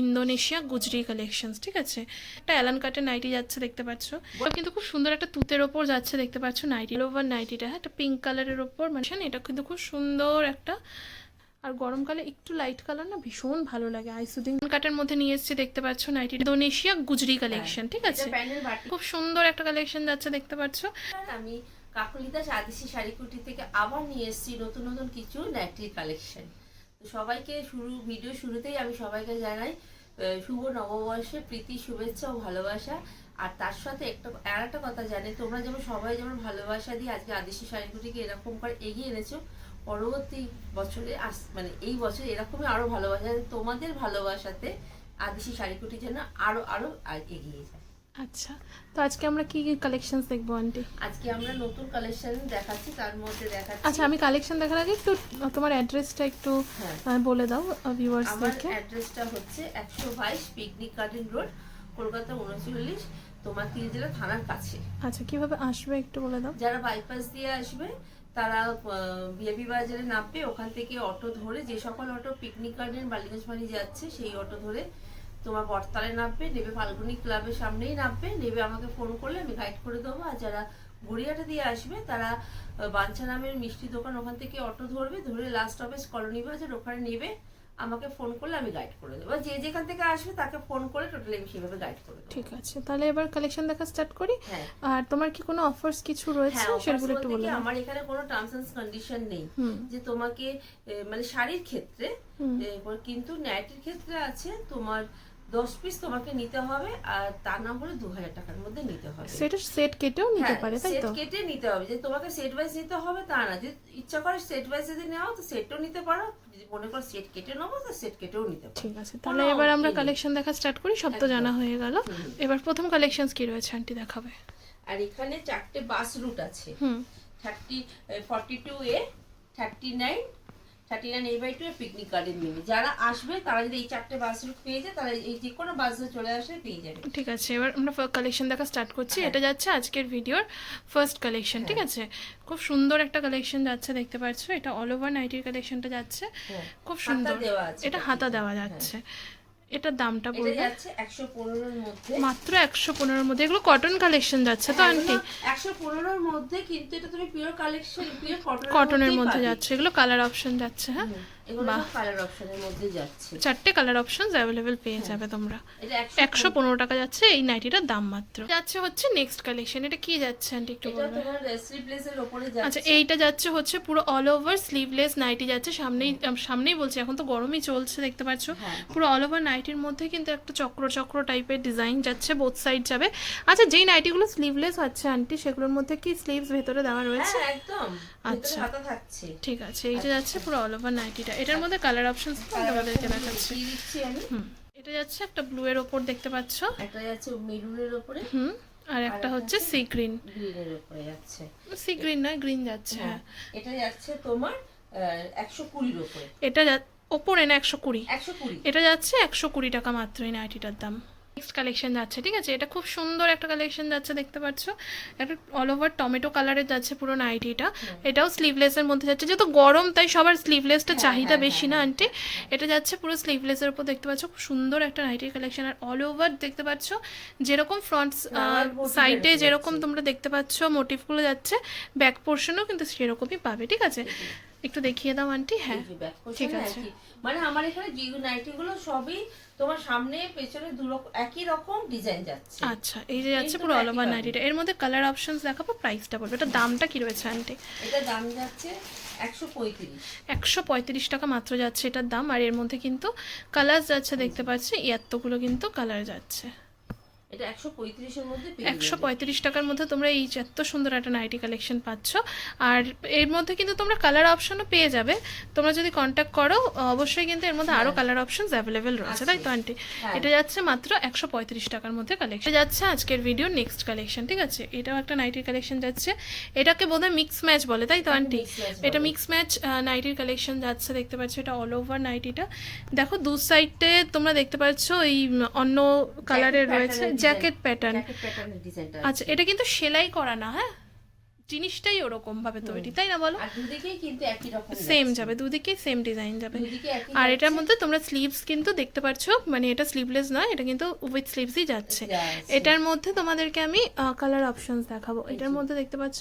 Indonesia Gujri collections ঠিক আছে? একটা অ্যালান কাটের নাইটি যাচ্ছে দেখতে পাচ্ছ। কিন্তু খুব সুন্দর একটা তুতের ওপর যাচ্ছে দেখতে পাচ্ছ নাইটি ওভার নাইটিটা হ্যাঁ? একটা পিঙ্ক কালারের ওপর মানে এটা কিন্তু খুব সুন্দর একটা। আর গরমকালে একটু লাইট কালার না ভীষণ ভালো লাগে। আইসুদিং কাটের মধ্যে নিয়ে এসেছি দেখতে পাচ্ছ নাইটি ইন্দোনেশিয়া গুজরি কালেকশন ঠিক আছে? খুব সুন্দর একটা কালেকশন যাচ্ছে দেখতে পাচ্ছ। আমি কাকলিদা আদিসি শাড়িকুটি থেকে আবার নিয়ে এসেছি নতুন নতুন কিছু নাইটির কালেকশন সবাইকে শুরু ভিডিও শুরুতেই আমি সবাইকে জানাই শুভ নববর্ষে প্রীতি, শুভেচ্ছা ও ভালোবাসা। আর তার সাথে একটা, আর একটা কথা জানি, তোমরা যেমন সবাই যেমন ভালোবাসা দিয়ে আজকে আদিসি শাড়িকুটিকে এরকম করে এগিয়ে এনেছো, পরবর্তী বছরে আস মানে এই বছর এরকমই আরও ভালোবাসা তোমাদের ভালোবাসাতে আদিসি শাড়িকুটি যেন আরও আরও আ- এগিয়ে যায়। আচ্ছা তো আজকে আমরা কি কি কালেকশনস দেখব আন্টি? আজকে আমরা নতুন কালেকশন দেখাচ্ছি তার মধ্যে দেখাচ্ছি আচ্ছা আমি কালেকশন দেখার আগে একটু তোমার অ্যাড্রেসটা একটু হ্যাঁ। বলে দাও আমার ভিউয়ার্সদেরকে অ্যাড্রেসটা হচ্ছে একশো বাইশ পিকনিক গার্ডেন রোড কলকাতা উনচল্লিশ তোমার তিলজেলা থানার কাছে। আচ্ছা কীভাবে আসবে একটু বলে দাও। যারা বাইপাস দিয়ে আসবে তারা বিএপি বাজারে নামবে ওখান থেকে অটো ধরে যে সকল অটো পিকনিক গার্ডেন বালিগঞ্জ বাড়ি যাচ্ছে সেই অটো ধরে তোমার বটতলে নামবে নেবে ফাল্গুনি ক্লাবের সামনেই নামবে নেবে আমাকে ফোন করলে আমি গাইড করে দেবো। আর যারা গড়িয়াটা দিয়ে আসবে তারা বাঞ্ছা নামের মিষ্টি দোকান ওখান থেকে অটো ধরবে ধরে লাস্ট অফিস কলোনি বাজার ওখানে নেবে। আমাকে ফোন করলে আমি গাইড করে দেবো। যে যেখান থেকে আসবে তাকে ফোন করে টোটালি আমি সেভাবে গাইড করে দেবো। ঠিক আছে তাহলে এবার কালেকশন দেখা স্টার্ট করি। হ্যাঁ। আর তোমার কি কোনো অফার্স কিছু রয়েছে? হ্যাঁ সেগুলো একটু বলে আমার এখানে কোনো টার্মস এন্ড কন্ডিশন নেই। যে তোমাকে মানে শাড়ির ক্ষেত্রে কিন্তু নাইটির ক্ষেত্রে আছে তোমার দশ পিস তোমাকে নিতে হবে আর তার নাম হলে দু হাজার টাকার মধ্যে নিতে হবে। সেটা সেট কেটেও নিতে হ্যাঁ, পারে তাই তো? কেটে নিতে হবে। যে তোমাকে সেট ওয়াইজ নিতে হবে তা না। যদি ইচ্ছা করে সেট ওয়াইজ যদি নেওয়া তো সেটও নিতে পারো। যদি মনে করো সেট কেটে নেব তো সেট কেটেও নিতে পারো। ঠিক আছে তাহলে এবার আমরা কালেকশন দেখা স্টার্ট করি সব তো জানা হয়ে গেল। এবার প্রথম কালেকশন কি রয়েছে আন্টি দেখাবে? আর এখানে চারটে বাস রুট আছে। হুম। Thirty forty two A thirty nine thirty nine এই by two picnic garden mini যারা আসবে তারা যদি এই চারটে বাস রুট পেয়ে যায় তারা এই যে কোনো বাস চলে আসলে পেয়ে যাবে। ঠিক আছে এবার আমরা কালেকশন দেখা স্টার্ট করছি। হ্যাঁ। এটা যাচ্ছে আজকের ভিডিওর ফার্স্ট কালেকশন ঠিক আছে? খুব সুন্দর একটা কালেকশন যাচ্ছে দেখতে পাচ্ছ এটা অল ওভার নাইটির কালেকশনটা যাচ্ছে। হ্যাঁ। খুব সুন্দর। এটা হাতা দেওয়া যাচ্ছে। এটার দামটা এটা যাচ্ছে একশো পনেরোর মধ্যে। মাত্র একশো পনেরোর মধ্যে। এগুলো কটন কালেকশন যাচ্ছে তো আন্টি? একশো পনেরোর মধ্যে কিন্তু এটা তুমি পিওর কালেকশন পিওর কটনের মধ্যে যাচ্ছে। এগুলো কালার অপশন যাচ্ছে হ্যাঁ? এগুলো বাহ। কালার অপশনের মধ্যে যাচ্ছে। চারটে কালার অপশন অ্যাভেলেবেল পেয়ে যাবে তোমরা। একশো পনেরো। টাকা যাচ্ছে এই নাইটিটার দাম মাত্র। যাচ্ছে হচ্ছে নেক্সট কালেকশন এটা কি যাচ্ছে আন্টি একটু এটা বলবে তোমার স্লিপলেসের ওপরে আচ্ছা এইটা যাচ্ছে হচ্ছে পুরো অল ওভার স্লিভলেস নাইটি যাচ্ছে সামনেই সামনেই বলছি এখন তো গরমই চলছে দেখতে পাচ্ছ। হ্যাঁ। পুরো অল ওভার নাইটির মধ্যে কিন্তু একটা চক্র চক্র টাইপের ডিজাইন যাচ্ছে বোথ সাইড যাবে। আচ্ছা যেই নাইটিগুলো স্লিভলেস আছে আন্টি সেগুলোর মধ্যে কি স্লিভস ভেতরে দেওয়া রয়েছে? হ্যাঁ একদম। আচ্ছা। আচ্ছা ঠিক আছে এইটা যাচ্ছে পুরো অল ওভার নাইটিটা এটার মধ্যে কালার অপশন তোমাদেরকে দেখাচ্ছি। হুম। এটা যাচ্ছে একটা ব্লু এর ওপর দেখতে পাচ্ছ। একটা যাচ্ছে মেরুনের ওপরে। হুম আর একটা হচ্ছে সি গ্রিন গ্রিনের উপরে যাচ্ছে। সি গ্রিন না গ্রিন যাচ্ছে। হ্যাঁ এটা যাচ্ছে তোমার একশো কুড়ির উপরে এটা ওপরে না একশো কুড়ি? একশো কুড়ি। এটা যাচ্ছে একশো কুড়ি টাকা মাত্র এই নাইটিটার দাম। নেক্সট কালেকশন যাচ্ছে ঠিক আছে? এটা খুব সুন্দর একটা কালেকশন যাচ্ছে দেখতে পাচ্ছ? একটা অল ওভার টমেটো কালারের যাচ্ছে পুরো নাইটিটা এটাও স্লিভলেসের মধ্যে যাচ্ছে। যেহেতু গরম তাই সবার স্লিভলেসটা চাহিদা বেশি না আন্টি? এটা যাচ্ছে পুরো স্লিভলেসের উপর দেখতে পাচ্ছ? খুব সুন্দর একটা নাইটির কালেকশন আর অল ওভার দেখতে পাচ্ছ যেরকম ফ্রন্ট সাইডে যেরকম তোমরা দেখতে পাচ্ছ মোটিভগুলো যাচ্ছে ব্যাক পোর্শনও কিন্তু সেরকমই পাবে ঠিক আছে? একটু দেখিয়ে দাও আন্টি। হ্যাঁ ঠিক আছে। মানে আমার এখানে যে নাইটি গুলো সবই তোমার সামনে পেছনে দু রকম একই রকম ডিজাইন যাচ্ছে। আচ্ছা এই যে যাচ্ছে পুরো অল ওভার নাইটিটা এর মধ্যে কালার অপশনস দেখাবো প্রাইসটা বলব। এটা দামটা কি রয়েছে আন্টি এটা দাম যাচ্ছে একশো পঁয়ত্রিশ। একশো পঁয়ত্রিশ টাকা মাত্র যাচ্ছে এটার দাম। আর এর মধ্যে কিন্তু কালার যাচ্ছে দেখতে পাচ্ছি এতগুলো কিন্তু কালার যাচ্ছে। এটা একশো পঁয়ত্রিশের মধ্যে একশো। পঁয়ত্রিশ টাকার মধ্যে তোমরা এই এত সুন্দর একটা নাইটি কালেকশন পাচ্ছ। আর এর মধ্যে কিন্তু তোমরা কালার অপশনও পেয়ে যাবে। তোমরা যদি কন্ট্যাক্ট করো অবশ্যই কিন্তু এর মধ্যে আরও কালার অপশনস অ্যাভেলেবেল রয়েছে তাই তো আন্টি হ্যাঁ। এটা যাচ্ছে মাত্র একশো পঁয়ত্রিশ টাকার মধ্যে কালেকশন যাচ্ছে আজকের ভিডিও নেক্সট কালেকশন ঠিক আছে? এটাও একটা নাইটির কালেকশন যাচ্ছে। এটাকে বোধহয় মিক্স ম্যাচ বলে তাই তো আন্টি এটা মিক্স ম্যাচ নাইটির কালেকশন যাচ্ছে দেখতে পাচ্ছ এটা অল ওভার নাইটিটা। দেখো দু সাইডে তোমরা দেখতে পাচ্ছ এই অন্য কালারের রয়েছে। জ্যাকেট প্যাটার্ন প্যাটার্নের ডিজাইনটা আচ্ছা এটা কিন্তু সেলাই করা না হ্যাঁ? জিনিসটাই ওরকম ভাবে তৈরি তাই না বলো? কিন্তু একই রকম সেম যাবে দুদিকে সেম ডিজাইন যাবে। আর এটার মধ্যে তোমরা স্লিভস কিন্তু দেখতে পাচ্ছ মানে এটা স্লিভলেস নয় এটা কিন্তু উইথ স্লিভসই যাচ্ছে। এটার মধ্যে তোমাদেরকে আমি কালার অপশনস দেখাবো। এটার মধ্যে দেখতে পাচ্ছ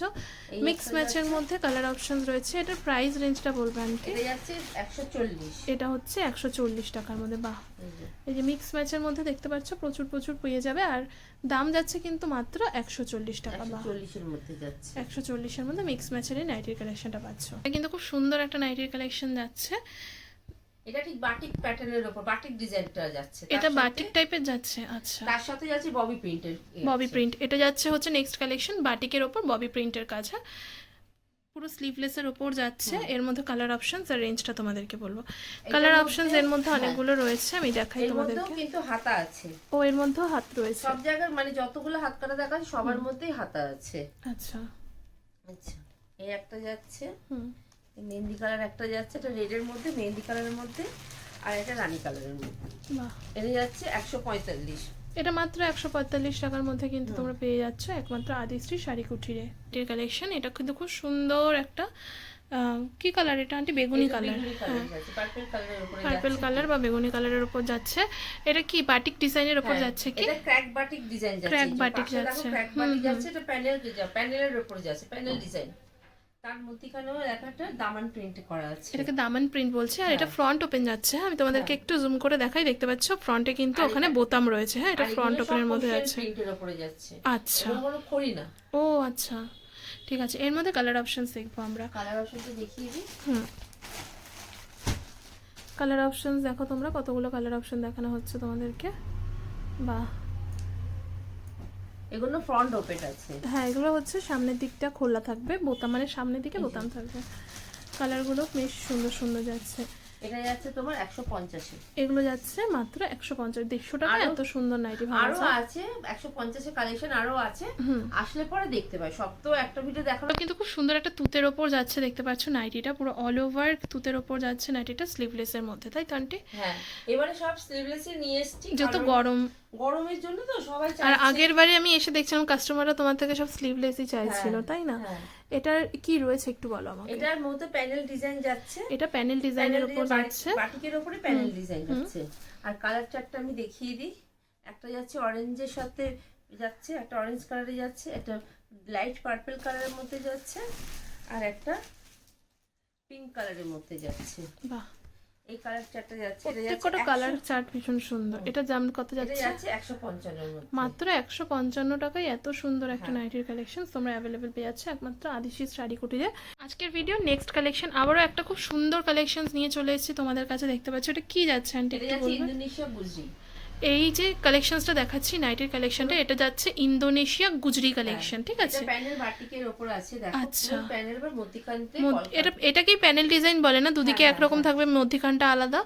মিক্স ম্যাচের মধ্যে কালার অপশনস রয়েছে। এটার প্রাইস রেঞ্জটা বলবে আনকে এটা যাচ্ছে এটা হচ্ছে একশো চল্লিশ টাকার মধ্যে বাহ। এই যে। মিক্স ম্যাচের মধ্যে দেখতে পাচ্ছ প্রচুর প্রচুর পেয়ে যাবে। আর দাম যাচ্ছে কিন্তু মাত্র একশো চল্লিশ টাকা। মধ্যে একশো চল্লিশের মধ্যে মিক্স ম্যাচের এই নাইটির কালেকশনটা পাচ্ছ। এটা কিন্তু খুব সুন্দর একটা নাইটির কালেকশন যাচ্ছে। এটা ঠিক বাটিক প্যাটার্নের উপর বাটিক ডিজাইনটা যাচ্ছে। এটা বাটিক টাইপের যাচ্ছে আচ্ছা। তার সাথে যাচ্ছে ববি প্রিন্টের ববি প্রিন্ট এটা যাচ্ছে হচ্ছে নেক্সট কালেকশন বাটিকের ওপর ববি প্রিন্টের কাজ হ্যাঁ পুরো স্লিভলেসের ওপর যাচ্ছে। এর মধ্যে কালার অপশনস আর রেঞ্জটা তোমাদেরকে বলব। কালার অপশনস এর মধ্যে হ্যাঁ। অনেকগুলো রয়েছে আমি দেখাই এর মধ্যেও তোমাদেরকে। কিন্তু হাতা আছে। ও এর মধ্যেও হাত রয়েছে। সব জায়গায় মানে যতগুলো হাত কাটা দেখা যায়, সবার মধ্যেই হাতা আছে। আচ্ছা। আচ্ছা এই একটা যাচ্ছে। হুম। এই মেহেন্দি কালার একটা যাচ্ছে এটা রেডের মধ্যে মেহেন্দি কালারের মধ্যে আর এটা রানী কালারের মধ্যে। বাহ। এটা যাচ্ছে একশো পঁয়তাল্লিশ। এটা মাত্র একশো পঁয়তাল্লিশ টাকার মধ্যে কিন্তু তোমরা পেয়ে যাচ্ছ একমাত্র আদিশ্রী শাড়ি কুঠিরে এর কালেকশন এটা কিন্তু খুব সুন্দর একটা আহ, কি কালার এটা আন্টি? বেগুনি কালার পার্পল কালার বা বেগুনি কালারের উপর যাচ্ছে। এটা কি বাটিক ডিজাইনের উপর হ্যাঁ, যাচ্ছে কি? এটা ক্র্যাক বাটিক ডিজাইন যাচ্ছে পাশে দেখো যাচ্ছে। ক্র্যাক বাটিক যাচ্ছে এটা প্যানেল প্যানেলের উপরে যাচ্ছে প্যানেল ডিজাইন তার মধ্যখানেও একটা দামান প্রিন্ট করা আছে। এটাকে দামান প্রিন্ট বলছে আর হ্যাঁ। এটা ফ্রন্ট ওপেন যাচ্ছে। হ্যাঁ আমি তোমাদেরকে একটু জুম করে দেখাই দেখতে পাচ্ছ ফ্রন্টে কিন্তু ওখানে বোতাম রয়েছে হ্যাঁ এটা ফ্রন্ট ওপেনের মধ্যে যাচ্ছে। আচ্ছা। করি না। ও আচ্ছা। ঠিক আছে এর মধ্যে কালার অপশনস দেখব আমরা। কালার অপশনটা দেখিয়ে দিই। হুম। কালার অপশনস দেখো তোমরা কতগুলো কালার অপশন দেখানো হচ্ছে তোমাদেরকে। বাহ। এগুলো ফ্রন্ট ওপেন আছে। হ্যাঁ এগুলো হচ্ছে সামনের দিকটা খোলা থাকবে বোতাম মানে সামনের দিকে বোতাম থাকবে। কালারগুলো বেশ সুন্দর সুন্দর যাচ্ছে। এটা যাচ্ছে তোমার একশো পঞ্চাশে। এগুলো যাচ্ছে মাত্র একশো পঞ্চাশ দেড়শো টাকা এত সুন্দর নাইটি আরও আছে। একশো পঞ্চাশের কালেকশন আরও আছে। আসলে পরে দেখতে পাই সব তো একটা ভিডিও দেখানো কিন্তু খুব সুন্দর একটা তুতের ওপর যাচ্ছে দেখতে পাচ্ছ নাইটিটা পুরো অল ওভার তুতের ওপর যাচ্ছে নাইটিটা স্লিভলেসের মধ্যে তাই তো আন্টি? হ্যাঁ এবারে সব স্লিভলেস নিয়ে এসেছি যত গরম। গরমের জন্য তো সবাই আর আগের বারে আমি এসে দেখছিলাম কাস্টমাররা তোমার থেকে সব স্লিভলেসই চাইছিল হ্যাঁ, তাই না? হ্যাঁ। এটার কি রয়েছে একটু বলো আমাকে। এটার মধ্যে প্যানেল ডিজাইন যাচ্ছে। এটা প্যানেল ডিজাইনের উপর যাচ্ছে বাটিকের উপরে প্যানেল ডিজাইন যাচ্ছে। আর কালার চারটা আমি দেখিয়ে দিই। একটা যাচ্ছে অরেঞ্জের সাথে যাচ্ছে একটা অরেঞ্জ কালারে যাচ্ছে একটা লাইট পার্পল কালারের মধ্যে যাচ্ছে আর একটা পিঙ্ক কালারের মধ্যে যাচ্ছে। বাহ। এই কালার চারটা যাচ্ছে এটা যাচ্ছে কটা কালার চার্ট ভীষণ সুন্দর। এটা দাম কত যাচ্ছে? যাচ্ছে একশো পঞ্চান্নর মধ্যে। মাত্র একশো পঞ্চান্ন টাকায় এত সুন্দর একটা। নাইটির কালেকশন তোমরা অ্যাভেলেবেল পেয়ে যাচ্ছে একমাত্র আদিশি শাড়ি কুটিরে আজকের ভিডিও নেক্সট কালেকশন আবারও একটা খুব সুন্দর কালেকশন নিয়ে চলে এসেছি তোমাদের কাছে দেখতে পাচ্ছ এটা কি যাচ্ছে আন্টি এটা ইন্দোনেশিয়া বুঝি এই যে কালেকশনসটা দেখাচ্ছি নাইটির কালেকশনটা এটা যাচ্ছে ইন্দোনেশিয়া গুজরি কালেকশন ঠিক আছে? প্যানেল বাটিকের উপর আছে দেখো আচ্ছা। প্যানেল বা মধ্যিখানতে এটা এটাকেই প্যানেল ডিজাইন বলে না দুদিকে হ্যাঁ, একরকম থাকবে মধ্যিখানটা আলাদা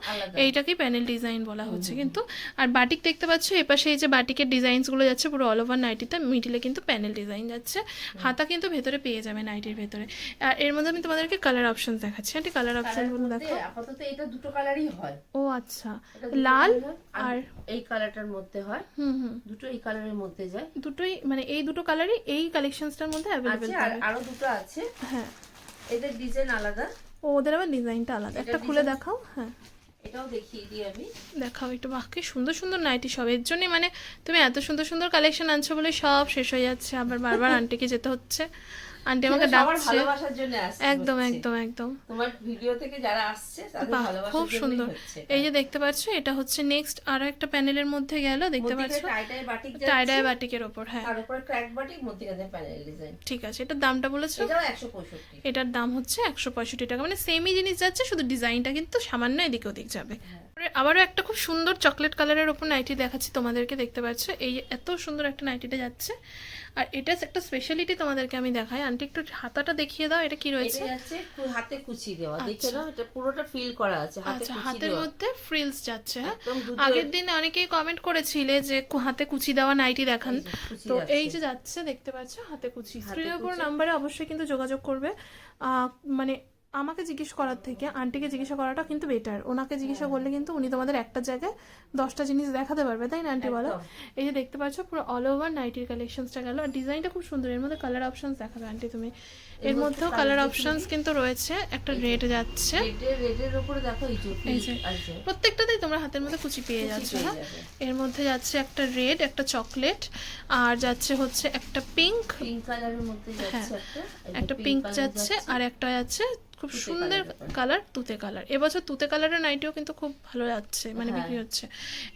এইটাকেই প্যানেল ডিজাইন বলা হচ্ছে কিন্তু। আর বাটিক দেখতে পাচ্ছ এপাশে এই যে বাটিকের ডিজাইনসগুলো যাচ্ছে পুরো অল ওভার নাইটিতে মিডিলে কিন্তু প্যানেল ডিজাইন যাচ্ছে। হাতা কিন্তু ভেতরে পেয়ে যাবে নাইটির ভেতরে। আর এর মধ্যে আমি তোমাদেরকে কালার অপশন দেখাচ্ছি। আন্টি কালার অপশনগুলো দেখো। আপাতত এটা দুটো কালারই হয়। ও আচ্ছা। লাল আর আর এই কালারটার মধ্যে হয়। দুটো এই কালারের মধ্যে যায়। দুটোই মানে এই দুটো কালারই এই কালেকশনসটার মধ্যে অ্যাভেলেবেল আছে আর আরও দুটো আছে। হ্যাঁ। এদের ডিজাইন আলাদা। ও ওদের আবার ডিজাইনটা আলাদা। একটা খুলে দেখাও হ্যাঁ। এটাও দেখিয়ে দিই আমি। দেখাও একটু বাহ কি সুন্দর সুন্দর নাইটি সব এর জন্যই মানে তুমি এত সুন্দর সুন্দর কালেকশন আনছো বলে সব শেষ হয়ে যাচ্ছে। আবার বারবার আন্টিকে যেতে হচ্ছে। আন্টি আমাকে ডাকছে। একদম একদম একদম। তোমার ভিডিও থেকে যারা আসছে খুব সুন্দর। এই যে দেখতে পাচ্ছ এটা হচ্ছে নেক্সট আরও একটা প্যানেলের মধ্যে গেল দেখতে পাচ্ছ? টাইডাই বাটিকের ওপর হ্যাঁ। তার উপরে ক্র্যাক বাটিক মধ্যিখানে প্যানেল ডিজাইন ঠিক আছে এটার দামটা বলেছ? এটার দাম হচ্ছে একশো পঁয়ষট্টি টাকা মানে সেমই জিনিস যাচ্ছে শুধু ডিজাইনটা কিন্তু সামান্য এদিক ওদিক যাবে। আবারও একটা খুব সুন্দর চকলেট কালারের ওপর নাইটি দেখাচ্ছি তোমাদেরকে দেখতে পাচ্ছ? এই এত সুন্দর একটা নাইটিটা যাচ্ছে। আর এটা একটা স্পেশালিটি তোমাদেরকে আমি দেখাই। আন্টি একটু হাতাটা দেখিয়ে দাও এটা কি রয়েছে? হাতে কুচি দেওয়া। দেখছ না এটা পুরোটা ফিল করা আছে হাতে আচ্ছা হাতের মধ্যে ফ্রিলস যাচ্ছে হ্যাঁ? আগের দিন অনেকেই কমেন্ট করেছিলে যে হাতে কুচি দেওয়া নাইটি দেখান। তো এই যে যাচ্ছে দেখতে পাচ্ছ হাতে কুচি। স্ক্রিনের উপর। নাম্বারে অবশ্যই কিন্তু যোগাযোগ করবে। আহ, মানে আমাকে জিজ্ঞেস করার থেকে আন্টিকে জিজ্ঞাসা করাটা কিন্তু বেটার ওনাকে জিজ্ঞাসা করলে কিন্তু উনি তোমাদের একটা জায়গায় দশটা জিনিস দেখাতে পারবে তাই না আন্টি বলো? এই যে দেখতে পাচ্ছ পুরো অল ওভার নাইটির কালেকশনসটা গেল। আর ডিজাইনটা খুব সুন্দর এর মধ্যে কালার অপশনস দেখাবে আন্টি তুমি। এর মধ্যেও কালার অপশনস কিন্তু রয়েছে একটা রেড যাচ্ছে। রেডের উপরে দেখো প্রত্যেকটাতেই তোমরা হাতের মধ্যে কুচি পেয়ে যাচ্ছ হ্যাঁ? এর মধ্যে যাচ্ছে একটা রেড একটা চকলেট আর যাচ্ছে হচ্ছে একটা পিঙ্ক পিঙ্ক কালারের মধ্যে যাচ্ছে একটা পিঙ্ক যাচ্ছে। আর একটা যাচ্ছে খুব সুন্দর কালার তুতে কালার এবছর তুতে কালারের নাইটিও কিন্তু খুব ভালো যাচ্ছে মানে হ্যাঁ। বিক্রি হচ্ছে।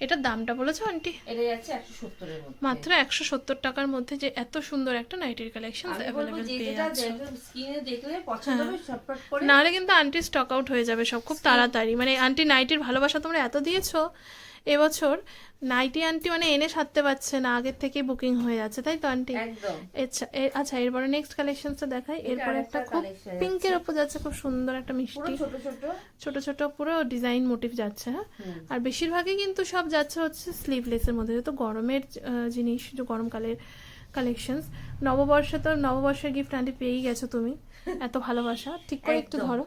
এটার দামটা বলেছ আন্টি এটা যাচ্ছে একশো সত্তরের মধ্যে। মাত্র একশো সত্তর টাকার মধ্যে যে এত সুন্দর একটা নাইটির কালেকশন অ্যাভেলেবেল পেয়ে যাচ্ছ। স্ক্রিনে দেখলে পছন্দ হবে শর্টকাট করে নাহলে কিন্তু আন্টি স্টক আউট হয়ে যাবে সব খুব তাড়াতাড়ি। মানে আন্টি নাইটির ভালোবাসা তোমরা এত দিয়েছ এবছর নাইটি আন্টি মানে এনে সারতে পারছে না আগের থেকে বুকিং হয়ে যাচ্ছে তাই তো আন্টি? একদম। আচ্ছা আচ্ছা এরপরে নেক্সট কালেকশনটা দেখাই। এরপরে একটা খুব পিঙ্কের ওপর যাচ্ছে খুব সুন্দর একটা মিষ্টি। ছোট ছোট? ছোট ছোট পুরো ডিজাইন মোটিভ যাচ্ছে হ্যাঁ? আর বেশিরভাগই কিন্তু সব যাচ্ছে হচ্ছে স্লিভলেসের মধ্যে যেহেতু গরমের জিনিস যে গরমকালের কালেকশনস নববর্ষে তো নববর্ষের গিফট আন্টি পেয়েই গেছো তুমি। এত ভালোবাসা। ঠিক করে একটু ধরো।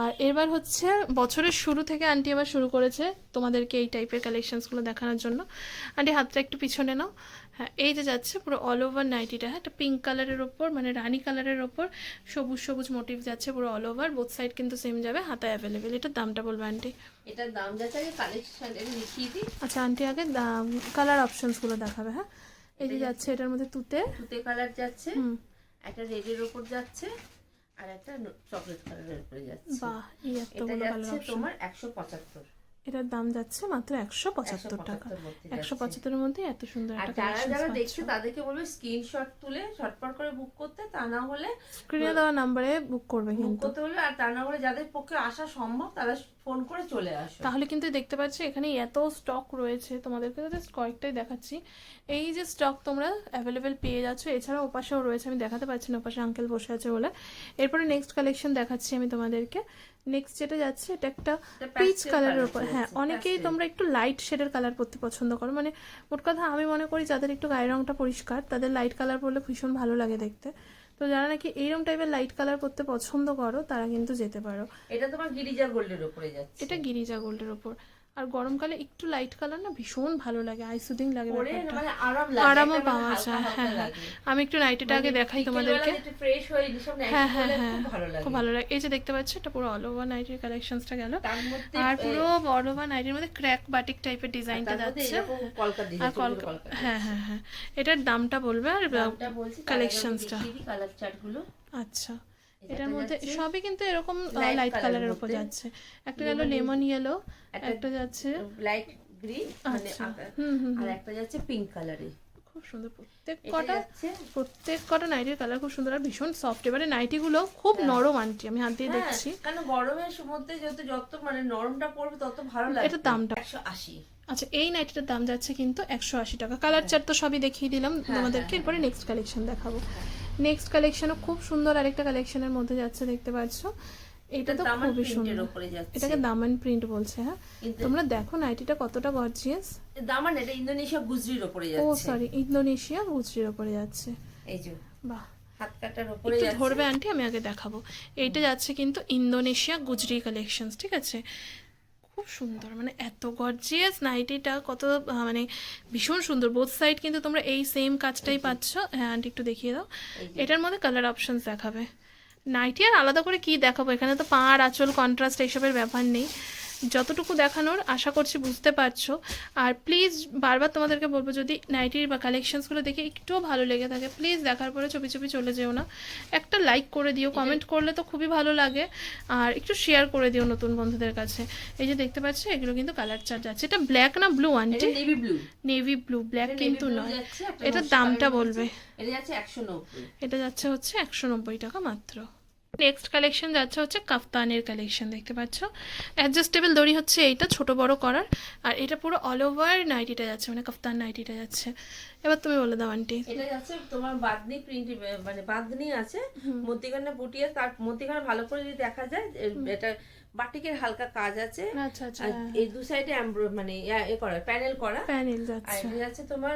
আর এবার হচ্ছে বছরের শুরু থেকে আন্টি আবার শুরু করেছে তোমাদেরকে এই টাইপের কালেকশনসগুলো দেখানোর জন্য। আন্টি হাতটা একটু পিছনে নাও। হ্যাঁ এই যে যাচ্ছে পুরো অল ওভার নাইটিটা হ্যাঁ একটা পিঙ্ক কালারের ওপর মানে রানী কালারের ওপর সবুজ সবুজ মোটিভ যাচ্ছে পুরো অল ওভার বোথ সাইড কিন্তু সেম যাবে হাতায় অ্যাভেলেবেল এটার দামটা বলবে আন্টি এটার দাম যাচ্ছে কালেকশন লিখিয়ে দিই। আচ্ছা আন্টি আগে দাম কালার অপশনসগুলো দেখাবে হ্যাঁ? এই যে যাচ্ছে এটার মধ্যে তুতে। তুতে কালার যাচ্ছে। একটা রেডের ওপর যাচ্ছে। আর একটা চকলেট কালারের উপরে যাচ্ছে। বাহ এটা যাচ্ছে তোমার একশো পঁচাত্তর। এটার দাম যাচ্ছে মাত্র একশো পঁচাত্তর টাকা। একশো। পঁচাত্তরের মধ্যে এত সুন্দর একটা যারা যারা দেখছে তাদেরকে বলবে স্ক্রিনশট তুলে ঝটপট করে বুক করতে তা না হলে স্ক্রিনে দেওয়া নাম্বারে বুক করবে কিন্তু। করতে হলে আর তা না হলে যাদের পক্ষে আসা সম্ভব তারা ফোন করে চলে আসো। তাহলে কিন্তু দেখতে পাচ্ছি এখানে এত স্টক রয়েছে তোমাদেরকে জাস্ট কয়েকটাই দেখাচ্ছি। এই যে স্টক তোমরা অ্যাভেলেবেল পেয়ে যাচ্ছ এছাড়া ওপাশেও রয়েছে আমি দেখাতে পারছি না ওপাশে আঙ্কেল বসে আছে বলে। এরপরে নেক্সট কালেকশন দেখাচ্ছি আমি তোমাদেরকে। নেক্সট যেটা যাচ্ছে এটা একটা পিচ কালারের উপর। হ্যাঁ অনেকেই তোমরা একটু লাইট শেডের কালার পরতে পছন্দ করো। মানে মোট কথা আমি মনে করি যাদের একটু গায়ের রংটা পরিষ্কার তাদের লাইট কালার পরলে ভীষণ ভালো লাগে দেখতে। তো যারা নাকি এইরকম টাইপের লাইট কালার পরতে পছন্দ করো তারা কিন্তু যেতে পারো। এটা তোমার গিরিজা গোল্ডের উপরে যাচ্ছে। এটা গিরিজা গোল্ডের ওপর আর গরমকালে একটু লাইট কালার না ভীষণ ভালো লাগে মানে আরাম লাগে আরামও মানে পাওয়া যায় হ্যাঁ হ্যাঁ। আমি একটু নাইটিটা আগে মানে দেখাই তোমাদেরকে। হয়ে হ্যাঁ হ্যাঁ খুব ভালো লাগে। এই যে দেখতে পাচ্ছ এটা পুরো অল ওভার নাইটের কালেকশনসটা গেল। আর পুরো বড় বা নাইটির মধ্যে ক্র্যাক বাটিক টাইপের ডিজাইনটা যাচ্ছে। আর কলকা হ্যাঁ হ্যাঁ হ্যাঁ। এটার দামটা বলবে আর কালেকশনসটা গুলো। আচ্ছা। এটার মধ্যে সবই কিন্তু এরকম লাইট কালারের উপর যাচ্ছে। একটা গেল লেমন ইয়েলো একটা যাচ্ছে। লাইট গ্রিন মানে আচ্ছা। আর একটা যাচ্ছে পিঙ্ক কালারে খুব সুন্দর। প্রত্যেক কটা প্রত্যেক কটা নাইটির কালার খুব সুন্দর আর ভীষণ সফট এবারে নাইটিগুলো খুব নরম আনটি আমি হাত দিয়ে হ্যাঁ, দেখছি। কারণ গরমের মধ্যে যত যত মানে নরমটা পড়বে তত ভালো লাগবে। এটা দামটা? একশো আশি। আচ্ছা এই নাইটিটার দাম যাচ্ছে কিন্তু একশো আশি টাকা। কালার চার্ট তো সবই দেখিয়ে দিলাম হ্যাঁ, তোমাদেরকে। এরপরে নেক্সট কালেকশন দেখাবো। নেক্সট কালেকশনও খুব সুন্দর আরেকটা কালেকশনের মধ্যে যাচ্ছে দেখতে পাচ্ছ। এটা তো খুবই সুন্দর। উপরে যাচ্ছে। এটাকে দামান প্রিন্ট বলছে হ্যাঁ? তোমরা দেখো নাইটিটা কতটা গর্জিয়াস দামান এটা ইন্দোনেশিয়া গুজরির উপরে ও সরি ইন্দোনেশিয়া গুজরির ওপরে যাচ্ছে। এই যে বাহ। উপরে যাচ্ছে। ধরবে আন্টি আমি আগে দেখাবো। এইটা যাচ্ছে কিন্তু ইন্দোনেশিয়া গুজরি কালেকশন ঠিক আছে? খুব সুন্দর মানে এত গর্জিয়াস নাইটিটা কত মানে ভীষণ সুন্দর। বোথ সাইড কিন্তু তোমরা এই সেম কাজটাই পাচ্ছ। হ্যাঁ একটু দেখিয়ে দাও। এটার মধ্যে কালার অপশনস দেখাবে। নাইটি আর আলাদা করে কি দেখাবো? এখানে তো পাড় আঁচল কন্ট্রাস্ট এইসবের ব্যাপার নেই। যতটুকু দেখানোর আশা করছি বুঝতে পারছ। আর প্লিজ বারবার তোমাদেরকে বলব যদি নাইটির বা কালেকশনসগুলো দেখে একটুও ভালো লেগে থাকে প্লিজ দেখার পরে চুপি চুপি চলে যেও না। একটা লাইক করে দিও কমেন্ট করলে তো খুবই ভালো লাগে। আর একটু শেয়ার করে দিও নতুন বন্ধুদের কাছে। এই যে দেখতে পাচ্ছ এগুলো কিন্তু কালার চার্ট যাচ্ছে। এটা ব্ল্যাক না blue auntie navy blue navy blue black কিন্তু নয়। এটার দামটা বলবে। এটা যাচ্ছে একশো এটা যাচ্ছে হচ্ছে একশো নব্বই টাকা মাত্র। নেক্সট কালেকশন যাচ্ছে হচ্ছে কাফতানের কালেকশন দেখতে পাচ্ছ। অ্যাডজাস্টেবল দড়ি হচ্ছে এইটা ছোট বড় করার। আর এটা পুরো অল ওভার নাইটিটা যাচ্ছে মানে কাফতান নাইটিটা যাচ্ছে। এবার তুমি বলে দাও আন্টি এটা যাচ্ছে তোমার বাদনি প্রিন্ট মানে বাদনি আছে মতিখানে বুটিয়ে তার মতিখানে ভালো করে যদি দেখা যায় এটা বাটিকের হালকা কাজ আছে। আচ্ছা আচ্ছা। আর এই দু সাইডে মানে এ করা প্যানেল করা। প্যানেল যাচ্ছে। এটা যাচ্ছে তোমার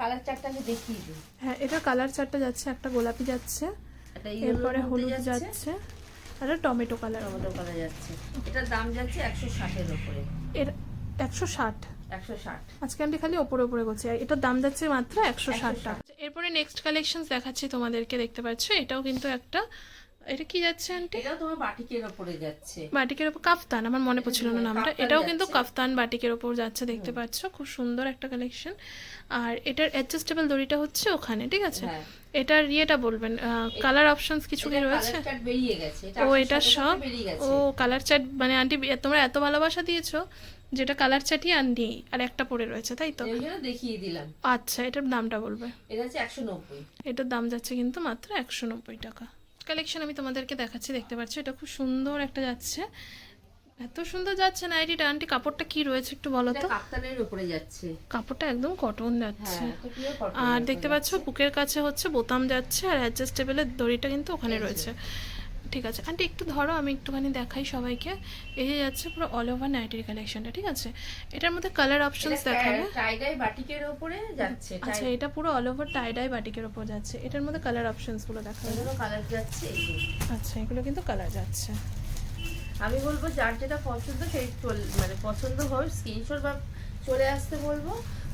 কালার চারটাকে দেখিয়ে দিই। হ্যাঁ এটা কালার চারটা যাচ্ছে একটা গোলাপি যাচ্ছে। এরপরে হলুদ যাচ্ছে। আর টমেটো কালার টমেটো কালার যাচ্ছে। এটার দাম যাচ্ছে একশো ষাটের ওপরে। এর একশো ষাট? একশো ষাট। আজকে আমি খালি ওপরে ওপরে করছি আর এটার দাম যাচ্ছে মাত্র একশো ষাট 160 টাকা। এরপরে নেক্সট কালেকশন দেখাচ্ছি তোমাদেরকে দেখতে পাচ্ছ? এটাও কিন্তু একটা এটা কি যাচ্ছে আন্টি এটাও তোমার বাটিকের ওপরে যাচ্ছে। বাটিকের ওপর কাফতান আমার মনে পড়ছিল না নামটা। এটাও কিন্তু। কাফতান বাটিকের ওপর যাচ্ছে দেখতে পাচ্ছ। খুব সুন্দর একটা কালেকশন আর এটার অ্যাডজাস্টেবল দড়িটা হচ্ছে ওখানে ঠিক আছে? হ্যাঁ। এটার ইয়েটা বলবেন কালার অপশনস কিছু কি রয়েছে? এটা ও এটা সব? ও কালার চার্ট মানে আন্টি তোমরা এত ভালোবাসা দিয়েছ যেটা কালার চার্টই আর নেই আর একটা পড়ে রয়েছে তাই তো? দেখিয়ে দিলাম। আচ্ছা এটার দামটা বলবে। এটা হচ্ছে একশো নব্বই। এটার দাম যাচ্ছে কিন্তু মাত্র একশো নব্বই টাকা। কালেকশন আমি তোমাদেরকে দেখাচ্ছি দেখতে পাচ্ছ? এটা খুব সুন্দর একটা যাচ্ছে। এত সুন্দর যাচ্ছে না আইডিটা আন্টি কাপড়টা কি রয়েছে একটু বলো তো? কাপ্তানের উপরে যাচ্ছে। কাপড়টা একদম কটন যাচ্ছে। হ্যাঁ আর দেখতে পাচ্ছ বুকের কাছে হচ্ছে বোতাম যাচ্ছে আর অ্যাডজাস্টেবলের দড়িটা কিন্তু ওখানে রয়েছে। ঠিক আছে। আন্টি একটু ধরো আমি একটুখানি দেখাই সবাইকে। এই যে যাচ্ছে পুরো অল ওভার নাইটির কালেকশনটা ঠিক আছে? এটার মধ্যে কালার অপশনস দেখাবে। টাইডাই বাটিকের উপরে যাচ্ছে আচ্ছা এটা পুরো অল ওভার টাইডাই বাটিকের ওপর যাচ্ছে। এটার মধ্যে কালার অপশনসগুলো দেখাবে। এগুলো কালার যাচ্ছে আচ্ছা এগুলো কিন্তু কালার যাচ্ছে। আমি বলব যার যেটা পছন্দ সেই মানে পছন্দ হয় স্ক্রিনশট বা চলে আসতে বলব।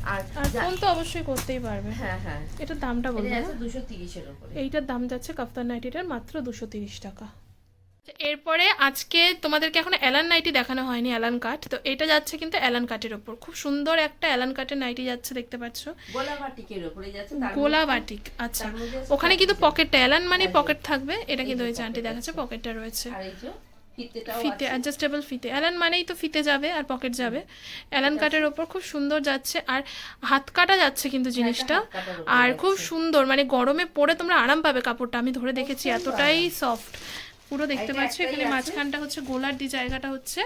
আর ফোন তো অবশ্যই করতেই পারবে। হ্যাঁ হ্যাঁ। এটার দামটা বলবে যাচ্ছে দুশো তিরিশের উপরে। এইটার দাম যাচ্ছে কাফতান নাইটিটার মাত্র দুশো তিরিশ টাকা। এরপরে আজকে তোমাদেরকে এখন অ্যালান নাইটি দেখানো হয়নি অ্যালান কাট। তো এটা যাচ্ছে কিন্তু অ্যালান কাটের ওপর খুব সুন্দর একটা অ্যালান কাটের নাইটি যাচ্ছে দেখতে পাচ্ছ। গোলা বাটিকের উপরে যাচ্ছে তার গোলা মধ্যে- বাটিক আচ্ছা। ওখানে কিন্তু পকেটটা অ্যালান মানে হ্যাঁ, পকেট থাকবে। এটা কিন্তু ওই যে দেখাচ্ছে পকেটটা রয়েছে। ফিতে অ্যাডজাস্টেবল ফিতে। অ্যালান মানেই তো ফিতে যাবে আর পকেট যাবে। অ্যালান কাটের ওপর খুব সুন্দর যাচ্ছে আর হাত কাটা যাচ্ছে কিন্তু জিনিসটা। কাটার উপরে আর খুব সুন্দর মানে গরমে পরে তোমরা আরাম পাবে কাপড়টা। আমি ধরে দেখেছি এতটাই সফট পুরো দেখতে পাচ্ছ এখানে মাঝখানটা হচ্ছে গোলার ডি জায়গাটা হচ্ছে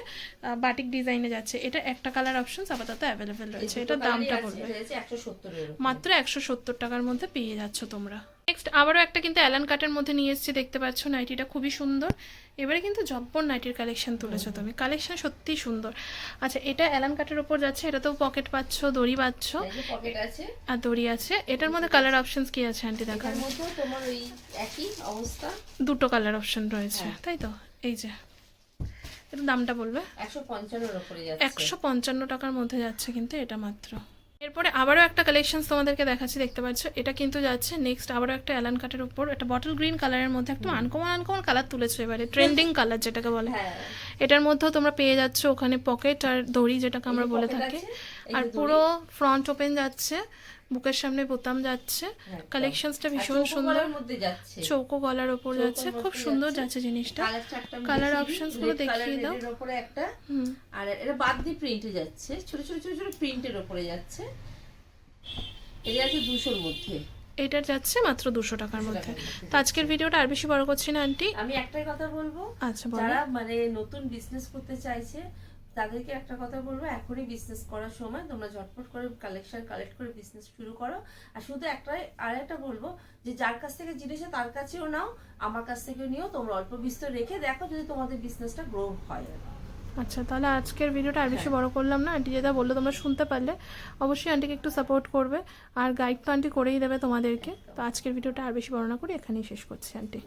বাটিক ডিজাইনে যাচ্ছে। এটা একটা কালার অপশনস আপাতত অ্যাভেলেবেল রয়েছে। দামটা এটা সত্তরের উপরে মাত্র একশো সত্তর টাকার মধ্যে পেয়ে যাচ্ছ তোমরা। নেক্সট আবারও একটা কিন্তু অ্যালান কাটের মধ্যে নিয়ে এসেছি দেখতে পাচ্ছ নাইটিটা খুবই সুন্দর। এবারে কিন্তু জব্বর নাইটির কালেকশন তুলেছো তুমি। কালেকশন সত্যি সুন্দর। আচ্ছা এটা অ্যালান কাটের ওপর যাচ্ছে এটা তো পকেট পাচ্ছ দড়ি পাচ্ছ। আর দড়ি আছে। এটার মধ্যে কালার অপশনস কি আছে আন্টি দেখার তোমার ওই একই অবস্থা। দুটো কালার অপশন রয়েছে হ্যাঁ। তাই তো? এই যে। দামটা বলবে? একশো পঞ্চান্ন টাকার মধ্যে যাচ্ছে কিন্তু এটা মাত্র। এরপরে আবারও একটা কালেকশন তোমাদেরকে দেখাচ্ছি দেখতে পাচ্ছ? এটা কিন্তু যাচ্ছে নেক্সট আবারও একটা অ্যালান কাটের উপর একটা বটল গ্রিন কালারের মধ্যে একদম আনকমন আনকমন কালার তুলেছো এবারে ট্রেন্ডিং কালার যেটাকে বলে। হ্যাঁ। এটার মধ্যেও তোমরা পেয়ে যাচ্ছ ওখানে পকেট আর দড়ি যেটাকে আমরা বলে থাকি। আর পুরো ফ্রন্ট ওপেন যাচ্ছে। বুকের সামনে বোতাম যাচ্ছে। কালেকশনসটা ভীষণ সুন্দর। চৌকো গলার ওপর যাচ্ছে। খুব সুন্দর যাচ্ছে। জিনিসটা। কালার options গুলো দেখিয়ে দাও। উপরে একটা। আর এটা বাদ দিয়ে প্রিন্টে যাচ্ছে। ছোট ছোট ছোট ছোট প্রিন্টের উপরে যাচ্ছে। এটা আছে দুশোর মধ্যে। এটার যাচ্ছে মাত্র দুশো টাকার মধ্যে। তো আজকের ভিডিওটা আর বেশি বড় করছি না আন্টি। আমি একটাই কথা বলব। আচ্ছা যারা মানে নতুন বিজনেস করতে চাইছে তাদেরকে একটা কথা বলব এখনই বিজনেস করার সময় তোমরা ঝটপট করে কালেকশন কালেক্ট করে বিজনেস শুরু করো। আর শুধু একটাই আর একটা বলব যে যার কাছ থেকে জিনিসটা তার কাছেও নাও আমার কাছ থেকেও নিও তোমরা অল্প বিস্তর রেখে দেখো যদি তোমাদের বিজনেসটা গ্রো হয়। আচ্ছা তাহলে আজকের ভিডিওটা আর বেশি হ্যাঁ। বড় করলাম না। আন্টি যেটা বলল তোমরা শুনতে পারলে অবশ্যই আন্টিকে একটু সাপোর্ট করবে। আর গাইড তো আন্টি করেই দেবে তোমাদেরকে। তো আজকের ভিডিওটা আর বেশি বড় না করে এখানেই শেষ করছি আন্টি।